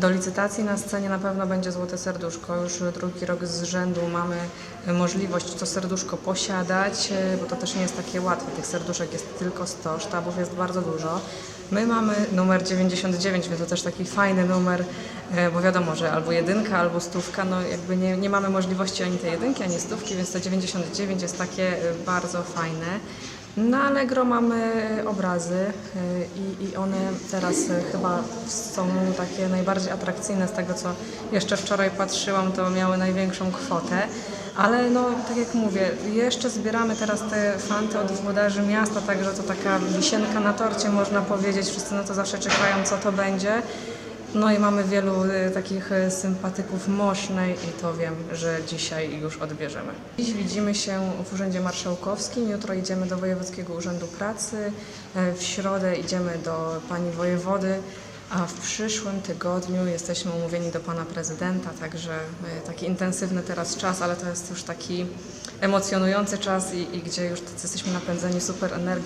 Do licytacji na scenie na pewno będzie Złote Serduszko. Już drugi rok z rzędu mamy możliwość to serduszko posiadać, bo to też nie jest takie łatwe. Tych serduszek jest tylko 100, sztabów jest bardzo dużo. My mamy numer 99, więc to też taki fajny numer, e, bo wiadomo, że albo jedynka, albo stówka, no jakby nie, nie mamy możliwości ani tej jedynki, ani stówki, więc to 99 jest takie e, bardzo fajne. Na Allegro mamy obrazy y, i, i one teraz y, chyba są takie najbardziej atrakcyjne z tego, co jeszcze wczoraj patrzyłam, to miały największą kwotę. Ale no, tak jak mówię, jeszcze zbieramy teraz te fanty od włodarzy miasta, także to taka wisienka na torcie można powiedzieć. Wszyscy na to zawsze czekają, co to będzie. No i mamy wielu y, takich y, sympatyków Mosznej i to wiem, że dzisiaj już odbierzemy. Dziś widzimy się w Urzędzie Marszałkowskim, jutro idziemy do Wojewódzkiego Urzędu Pracy, y, w środę idziemy do pani wojewody, a w przyszłym tygodniu jesteśmy umówieni do pana prezydenta, także taki intensywny teraz czas, ale to jest już taki emocjonujący czas i, i gdzie już jesteśmy napędzeni super energią.